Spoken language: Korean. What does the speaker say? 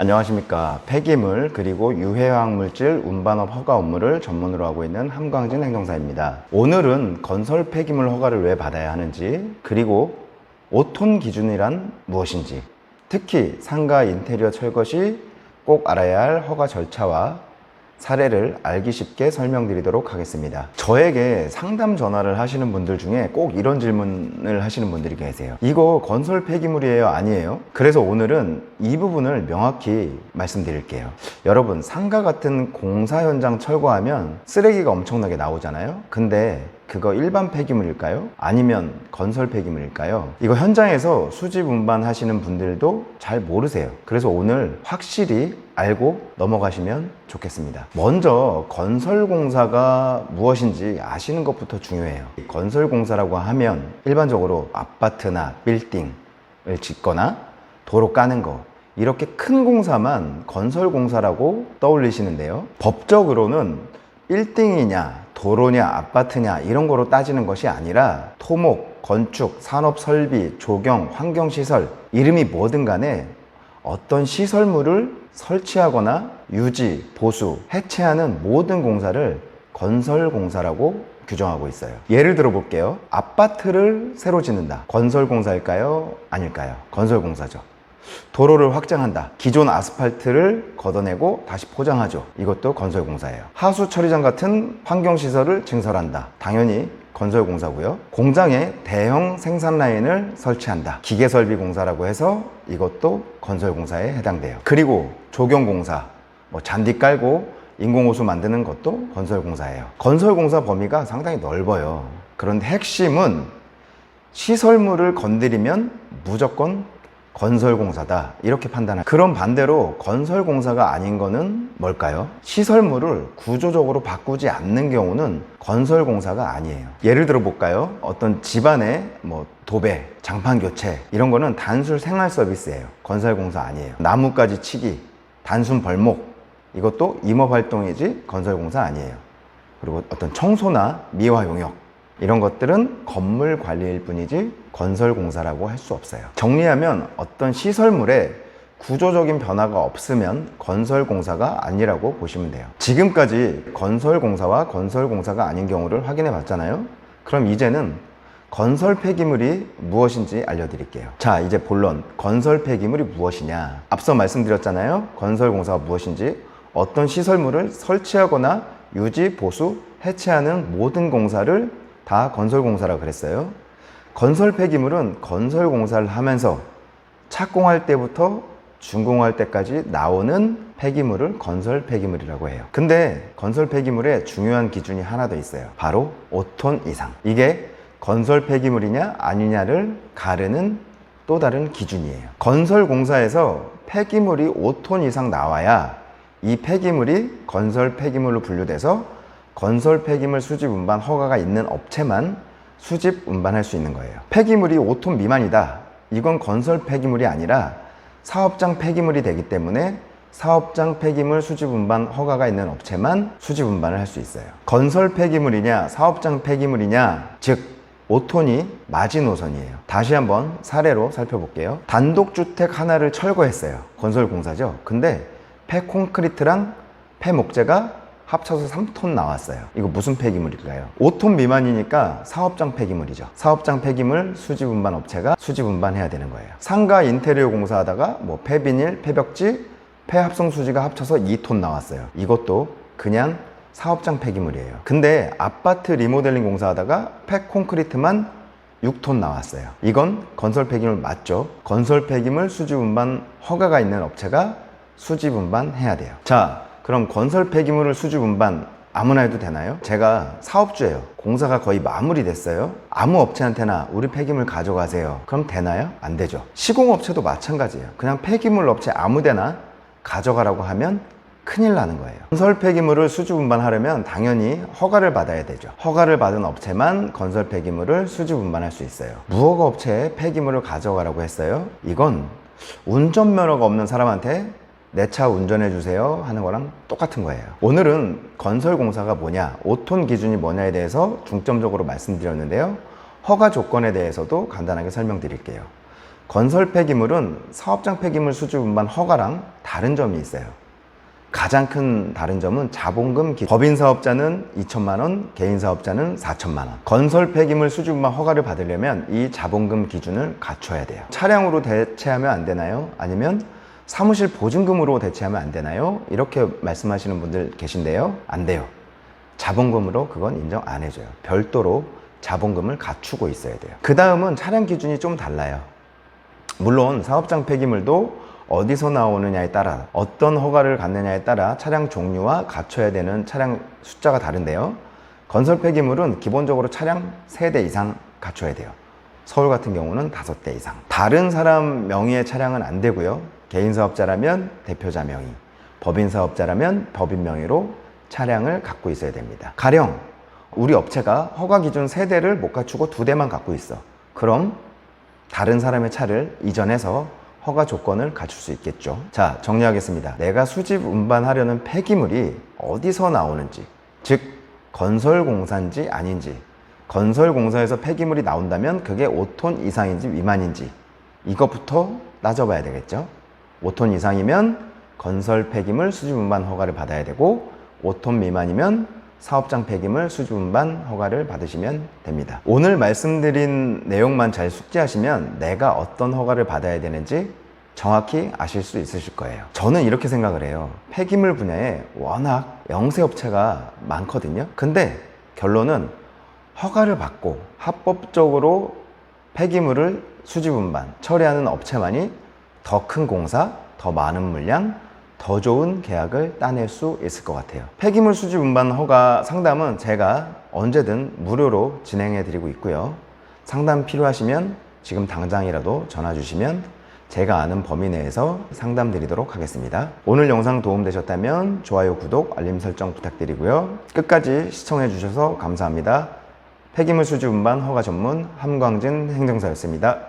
안녕하십니까. 폐기물 그리고 유해화학 물질 운반업 허가 업무를 전문으로 하고 있는 함광진 행정사입니다. 오늘은 건설 폐기물 허가를 왜 받아야 하는지 그리고 5톤 기준이란 무엇인지 특히 상가 인테리어 철거 시 꼭 알아야 할 허가 절차와 사례를 알기 쉽게 설명드리도록 하겠습니다. 저에게 상담 전화를 하시는 분들 중에 꼭 이런 질문을 하시는 분들이 계세요. 이거 건설 폐기물이에요? 아니에요? 그래서 오늘은 이 부분을 명확히 말씀드릴게요. 여러분, 상가 같은 공사 현장 철거하면 쓰레기가 엄청나게 나오잖아요? 근데 그거 일반 폐기물일까요? 아니면 건설 폐기물일까요? 이거 현장에서 수집 운반 하시는 분들도 잘 모르세요. 그래서 오늘 확실히 알고 넘어가시면 좋겠습니다. 먼저 건설공사가 무엇인지 아시는 것부터 중요해요. 건설공사라고 하면 일반적으로 아파트나 빌딩을 짓거나 도로 까는 거 이렇게 큰 공사만 건설공사라고 떠올리시는데요. 법적으로는 빌딩이냐 도로냐 아파트냐 이런 거로 따지는 것이 아니라 토목, 건축, 산업 설비, 조경, 환경 시설 이름이 뭐든 간에 어떤 시설물을 설치하거나 유지, 보수, 해체하는 모든 공사를 건설 공사라고 규정하고 있어요. 예를 들어 볼게요. 아파트를 새로 짓는다. 건설 공사일까요? 아닐까요? 건설 공사죠. 도로를 확장한다. 기존 아스팔트를 걷어내고 다시 포장하죠. 이것도 건설공사예요. 하수 처리장 같은 환경시설을 증설한다. 당연히 건설공사고요. 공장에 대형 생산 라인을 설치한다. 기계설비공사라고 해서 이것도 건설공사에 해당돼요. 그리고 조경공사, 뭐 잔디 깔고 인공호수 만드는 것도 건설공사예요. 건설공사 범위가 상당히 넓어요. 그런데 핵심은 시설물을 건드리면 무조건 건설공사다. 이렇게 판단할 그런 반대로 건설공사가 아닌 거는 뭘까요? 시설물을 구조적으로 바꾸지 않는 경우는 건설공사가 아니에요. 예를 들어 볼까요? 어떤 집안의 뭐 도배, 장판 교체 이런 거는 단순 생활 서비스예요. 건설공사 아니에요. 나무까지 치기, 단순 벌목 이것도 임업활동이지 건설공사 아니에요. 그리고 어떤 청소나 미화 용역 이런 것들은 건물 관리일 뿐이지 건설 공사라고 할 수 없어요. 정리하면 어떤 시설물에 구조적인 변화가 없으면 건설공사가 아니라고 보시면 돼요. 지금까지 건설공사와 건설공사가 아닌 경우를 확인해 봤잖아요. 그럼 이제는 건설 폐기물이 무엇인지 알려드릴게요. 자, 이제 본론. 건설 폐기물이 무엇이냐. 앞서 말씀드렸잖아요. 건설공사가 무엇인지. 어떤 시설물을 설치하거나 유지, 보수, 해체하는 모든 공사를 다 건설공사라 그랬어요. 건설 폐기물은 건설공사를 하면서 착공할 때부터 준공할 때까지 나오는 폐기물을 건설 폐기물이라고 해요. 근데 건설 폐기물에 중요한 기준이 하나 더 있어요. 바로 5톤 이상. 이게 건설 폐기물이냐 아니냐를 가르는 또 다른 기준이에요. 건설 공사에서 폐기물이 5톤 이상 나와야 이 폐기물이 건설 폐기물로 분류돼서 건설 폐기물 수집 운반 허가가 있는 업체만 수집 운반할 수 있는 거예요. 폐기물이 5톤 미만이다. 이건 건설 폐기물이 아니라 사업장 폐기물이 되기 때문에 사업장 폐기물 수집 운반 허가가 있는 업체만 수집 운반을 할 수 있어요. 건설 폐기물이냐 사업장 폐기물이냐 즉 5톤이 마지노선이에요. 다시 한번 사례로 살펴볼게요. 단독주택 하나를 철거했어요. 건설공사죠. 근데 폐 콘크리트랑 폐 목재가 합쳐서 3톤 나왔어요. 이거 무슨 폐기물일까요? 5톤 미만이니까 사업장 폐기물이죠. 사업장 폐기물 수집 운반 업체가 수집 운반해야 되는 거예요. 상가 인테리어 공사하다가 뭐 폐비닐, 폐벽지, 폐합성 수지가 합쳐서 2톤 나왔어요. 이것도 그냥 사업장 폐기물이에요. 근데 아파트 리모델링 공사하다가 폐콘크리트만 6톤 나왔어요. 이건 건설 폐기물 맞죠? 건설 폐기물 수집 운반 허가가 있는 업체가 수집 운반 해야 돼요. 자, 그럼 건설 폐기물을 수집 운반 아무나 해도 되나요? 제가 사업주예요. 공사가 거의 마무리됐어요. 아무 업체한테나 우리 폐기물 가져가세요. 그럼 되나요? 안 되죠. 시공업체도 마찬가지예요. 그냥 폐기물 업체 아무데나 가져가라고 하면 큰일 나는 거예요. 건설 폐기물을 수집 운반하려면 당연히 허가를 받아야 되죠. 허가를 받은 업체만 건설 폐기물을 수집 운반할 수 있어요. 무허가 업체에 폐기물을 가져가라고 했어요. 이건 운전면허가 없는 사람한테 내 차 운전해 주세요 하는 거랑 똑같은 거예요. 오늘은 건설공사가 뭐냐, 5톤 기준이 뭐냐에 대해서 중점적으로 말씀드렸는데요. 허가 조건에 대해서도 간단하게 설명드릴게요. 건설 폐기물은 사업장 폐기물 수주 운반 허가랑 다른 점이 있어요. 가장 큰 다른 점은 자본금 기 법인 사업자는 2천만 원, 개인 사업자는 4천만 원. 건설 폐기물 수주 운반 허가를 받으려면 이 자본금 기준을 갖춰야 돼요. 차량으로 대체하면 안 되나요? 아니면 사무실 보증금으로 대체하면 안 되나요? 이렇게 말씀하시는 분들 계신데요. 안 돼요. 자본금으로 그건 인정 안 해줘요. 별도로 자본금을 갖추고 있어야 돼요. 그 다음은 차량 기준이 좀 달라요. 물론 사업장 폐기물도 어디서 나오느냐에 따라 어떤 허가를 갖느냐에 따라 차량 종류와 갖춰야 되는 차량 숫자가 다른데요. 건설 폐기물은 기본적으로 차량 3대 이상 갖춰야 돼요. 서울 같은 경우는 5대 이상. 다른 사람 명의의 차량은 안 되고요. 개인 사업자라면 대표자 명의, 법인 사업자라면 법인 명의로 차량을 갖고 있어야 됩니다. 가령 우리 업체가 허가 기준 3대를 못 갖추고 2대만 갖고 있어. 그럼 다른 사람의 차를 이전해서 허가 조건을 갖출 수 있겠죠. 자, 정리하겠습니다. 내가 수집 운반하려는 폐기물이 어디서 나오는지, 즉 건설 공사인지 아닌지, 건설 공사에서 폐기물이 나온다면 그게 5톤 이상인지 미만인지 이것부터 따져봐야 되겠죠. 5톤 이상이면 건설 폐기물 수집 운반 허가를 받아야 되고 5톤 미만이면 사업장 폐기물 수집 운반 허가를 받으시면 됩니다. 오늘 말씀드린 내용만 잘 숙지하시면 내가 어떤 허가를 받아야 되는지 정확히 아실 수 있으실 거예요. 저는 이렇게 생각을 해요. 폐기물 분야에 워낙 영세업체가 많거든요. 근데 결론은 허가를 받고 합법적으로 폐기물을 수집 운반 처리하는 업체만이 더 큰 공사, 더 많은 물량, 더 좋은 계약을 따낼 수 있을 것 같아요. 폐기물 수집 운반 허가 상담은 제가 언제든 무료로 진행해 드리고 있고요. 상담 필요하시면 지금 당장이라도 전화 주시면 제가 아는 범위 내에서 상담 드리도록 하겠습니다. 오늘 영상 도움되셨다면 좋아요, 구독, 알림 설정 부탁드리고요. 끝까지 시청해 주셔서 감사합니다. 폐기물 수집 운반 허가 전문 함광진 행정사였습니다.